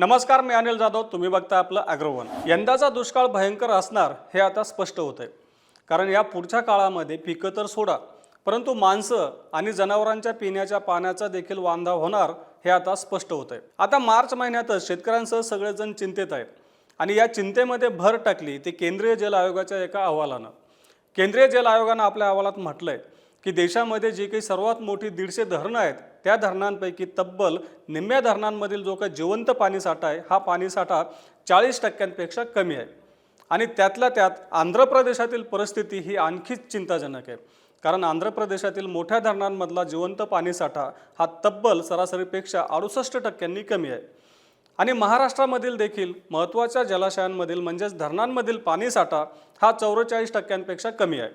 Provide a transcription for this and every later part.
नमस्कार मी अनिल जाधव. तुम्ही बघता आपलं अग्रवन. यंदाचा दुष्काळ भयंकर असणार हे आता स्पष्ट होत आहे कारण या पुढच्या काळामध्ये पिकं तर सोडा परंतु माणसं आणि जनावरांच्या पिण्याच्या पाण्याचा देखील वांधा होणार हे आता स्पष्ट होत आहे आता मार्च महिन्यातच शेतकऱ्यांसह सगळेजण चिंतेत आहेत. आणि या चिंतेमध्ये भर टाकली ती केंद्रीय जल आयोगाच्या एका अहवालानं. केंद्रीय जल आयोगानं आपल्या अहवालात म्हटलं आहे की देशामध्ये जी काही सर्वात मोठी दीडशे धरणं आहेत त्या धरणांपैकी तब्बल निम्म्या धरणांमधील जो काही जिवंत पाणीसाठा आहे हा पाणीसाठा चाळीस टक्क्यांपेक्षा कमी आहे. आणि त्यातल्या त्यात आंध्र प्रदेशातील परिस्थिती ही आणखीच चिंताजनक आहे. कारण आंध्र प्रदेशातील मोठ्या धरणांमधला जिवंत पाणीसाठा हा तब्बल सरासरीपेक्षा अडुसष्ट टक्क्यांनी कमी आहे. आणि महाराष्ट्रामधील देखील महत्त्वाच्या जलाशयांमधील म्हणजेच धरणांमधील पाणीसाठा हा चौवेचाळीस टक्क्यांपेक्षा कमी आहे.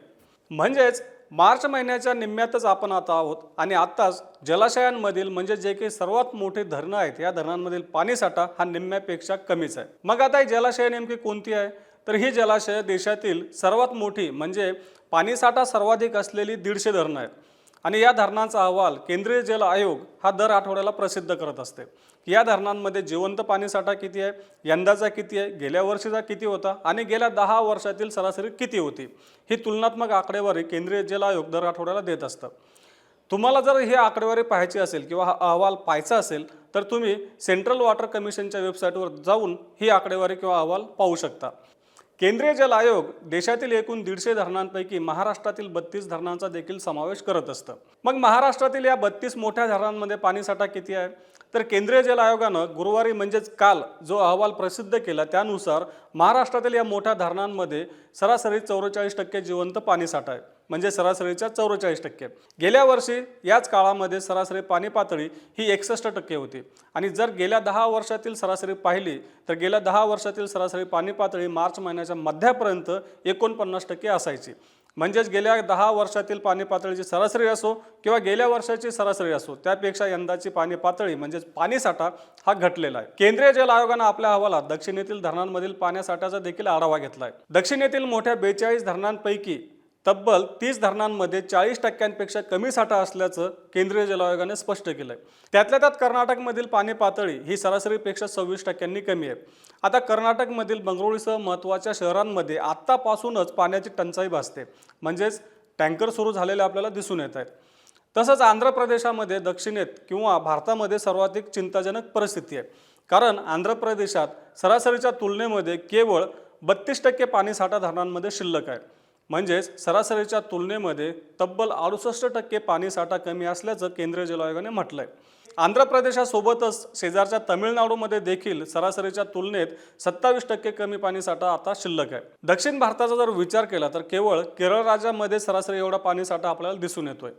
म्हणजेच मार्च महिन्याच्या निम्म्यातच आपण आता आहोत. आणि आत्ताच जलाशयांमधील म्हणजे जे काही सर्वात मोठे धरणं आहेत या धरणांमधील पाणीसाठा हा निम्म्यापेक्षा कमीच आहे. मग आता ही जलाशय नेमकी कोणती आहे? तर ही जलाशय देशातील सर्वात मोठी म्हणजे पाणीसाठा सर्वाधिक असलेली दीडशे धरणं आहेत. आणि या धरणांचा अहवाल केंद्रीय जल आयोग हा दर आठवड्याला प्रसिद्ध करत असते. या धरणांमध्ये जिवंत पाणीसाठा किती आहे? यंदाचा किती आहे? गेल्या वर्षीचा किती होता? आणि गेल्या दहा वर्षातील सरासरी किती होती? ही तुलनात्मक आकडेवारी केंद्रीय जल आयोग दर आठवड्याला देत असतं. तुम्हाला जर ही आकडेवारी पाहायची असेल किंवा हा अहवाल पाहायचा असेल तर तुम्ही सेंट्रल वॉटर कमिशनच्या वेबसाईटवर जाऊन ही आकडेवारी किंवा अहवाल पाहू शकता. केंद्रीय जल आयोग देशातील एकूण दीडशे धरणांपैकी महाराष्ट्रातील बत्तीस धरणांचा देखील समावेश करत असतं. मग महाराष्ट्रातील या बत्तीस मोठ्या धरणांमध्ये पाणीसाठा किती आहे? तर केंद्रीय जल आयोगानं गुरुवारी म्हणजेच काल जो अहवाल प्रसिद्ध केला त्यानुसार महाराष्ट्रातील या मोठ्या धरणांमध्ये सरासरी चौवेचाळीस टक्के जिवंत पाणीसाठा आहे. म्हणजे सरासरीच्या चौवेचाळीस टक्के. गेल्या वर्षी याच काळामध्ये सरासरी पाणी पातळी ही एकसष्ट टक्के होती. आणि जर गेल्या दहा वर्षातील सरासरी पाहिली तर गेल्या दहा वर्षातील सरासरी पाणी पातळी मार्च महिन्याच्या मध्यापर्यंत एकोणपन्नास टक्के असायची. म्हणजेच गेल्या दहा वर्षातील पाणी पातळीची सरासरी असो किंवा गेल्या वर्षाची सरासरी असो त्यापेक्षा यंदाची पाणी पातळी म्हणजेच पाणीसाठा हा घटलेला आहे. केंद्रीय जल आयोगानं आपल्या अहवालात दक्षिणेतील धरणांमधील पाण्यासाठ्याचा देखील आढावा घेतला आहे दक्षिणेतील मोठ्या बेचाळीस धरणांपैकी तब्बल तीस धरणांमध्ये चाळीस टक्क्यांपेक्षा कमी साठा असल्याचं केंद्रीय जल आयोगाने स्पष्ट केलं आहे त्यातल्या त्यात कर्नाटकमधील पाणी पातळी ही सरासरीपेक्षा सव्वीस टक्क्यांनी कमी आहे. आता कर्नाटकमधील बंगळुरूसह महत्त्वाच्या शहरांमध्ये आत्तापासूनच पाण्याची टंचाई भासते. म्हणजेच टँकर सुरू झालेले आपल्याला दिसून येत आहेत. तसंच आंध्र प्रदेशामध्ये दक्षिणेत किंवा भारतामध्ये सर्वाधिक चिंताजनक परिस्थिती आहे. कारण आंध्र प्रदेशात सरासरीच्या तुलनेमध्ये केवळ बत्तीस टक्के पाणीसाठा धरणांमध्ये शिल्लक आहे. म्हणजेच सरासरीच्या तुलनेमध्ये तब्बल अडुसष्ट टक्के पाणीसाठा कमी असल्याचं केंद्रीय जल आयोगाने म्हटलं आहे आंध्र प्रदेशासोबतच शेजारच्या तमिळनाडूमध्ये देखील सरासरीच्या तुलनेत सत्तावीस टक्के कमी पाणीसाठा आता शिल्लक आहे. दक्षिण भारताचा जर विचार केला तर केवळ केरळ राज्यामध्ये सरासरी एवढा पाणीसाठा आपल्याला दिसून येतोय.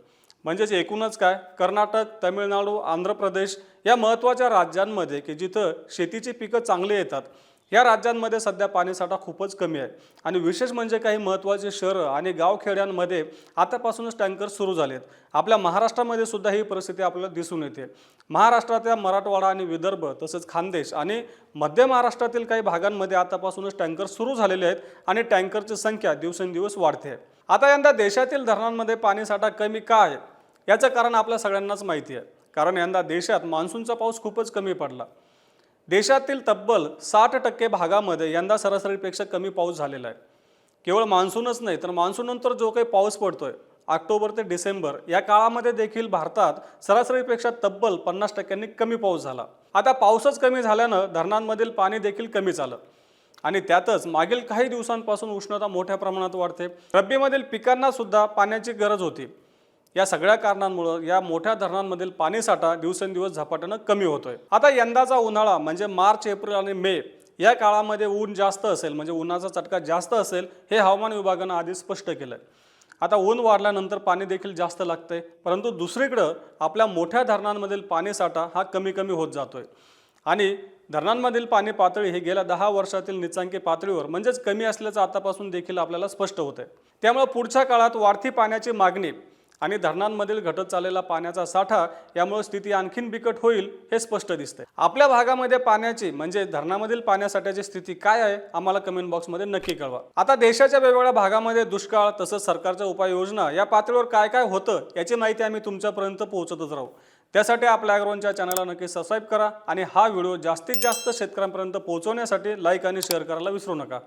म्हणजेच एकूणच काय? कर्नाटक तमिळनाडू आंध्र प्रदेश या महत्त्वाच्या राज्यांमध्ये की जिथं शेतीची पिकं चांगली येतात या राज्यांमध्ये सध्या पाणीसाठा खूपच कमी आहे. आणि विशेष म्हणजे काही महत्त्वाचे शहरं आणि गावखेड्यांमध्ये आतापासूनच टँकर सुरू झालेत. आपल्या महाराष्ट्रामध्ये सुद्धा ही परिस्थिती आपल्याला दिसून येते. महाराष्ट्रातल्या मराठवाडा आणि विदर्भ तसेच खानदेश आणि मध्य महाराष्ट्रातील काही भागांमध्ये आतापासूनच टँकर सुरू झालेले आहेत आणि टँकरची संख्या दिवसेंदिवस वाढते. आहे आता यंदा देशातील धरणांमध्ये पाणीसाठा कमी का आहे? याचं कारण आपल्या सगळ्यांनाच माहिती आहे. कारण यंदा देशात मान्सूनचा पाऊस खूपच कमी पडला. देशातील तब्बल साठ टक्के भागामध्ये यंदा सरासरीपेक्षा कमी पाऊस झालेला आहे. केवळ मान्सूनच नाही तर मान्सूननंतर जो काही पाऊस पडतोय ऑक्टोबर ते डिसेंबर या काळामध्ये देखील भारतात सरासरीपेक्षा तब्बल पन्नास टक्क्यांनी कमी पाऊस झाला. आता पाऊसच कमी झाल्यानं धरणांमधील पाणी देखील कमी झालं. आणि त्यातच मागील काही दिवसांपासून उष्णता मोठ्या प्रमाणात वाढते. रब्बीमधील पिकांना सुद्धा पाण्याची गरज होती. या सगळ्या कारणांमुळं या मोठ्या धरणांमधील पाणीसाठा दिवसेंदिवस झपाट्यानं कमी होतोय. आता यंदाचा उन्हाळा म्हणजे मार्च एप्रिल आणि मे या काळामध्ये ऊन जास्त असेल म्हणजे उन्हाचा चटका जास्त असेल हे हवामान विभागानं आधी स्पष्ट केलंय. आता ऊन वाढल्यानंतर पाणी देखील जास्त लागतंय परंतु दुसरीकडं आपल्या मोठ्या धरणांमधील पाणीसाठा हा कमी कमी होत जातोय. आणि धरणांमधील पाणी पातळी ही गेल्या दहा वर्षातील निचांकी पातळीवर म्हणजेच कमी असल्याचं आतापासून देखील आपल्याला स्पष्ट होतं आहे त्यामुळे पुढच्या काळात वाढती पाण्याची मागणी आणि धरणांमधील घटत चाललेला पाण्याचा साठा यामुळे स्थिती आणखीन बिकट होईल हे स्पष्ट दिसते आपल्या भागामध्ये पाण्याची म्हणजे धरणामधील पाण्यासाठ्याची स्थिती काय आहे आम्हाला कमेंट बॉक्समध्ये नक्की कळवा. आता देशाच्या वेगवेगळ्या भागामध्ये दुष्काळ तसंच सरकारच्या उपाययोजना या पातळीवर काय काय होतं याची माहिती आम्ही तुमच्यापर्यंत पोहोचतच राहू. त्यासाठी आपल्या अॅग्रोनच्या चॅनलला नक्की सबस्क्राईब करा आणि हा व्हिडिओ जास्तीत जास्त शेतकऱ्यांपर्यंत पोहोचवण्यासाठी लाईक आणि शेअर करायला विसरू नका.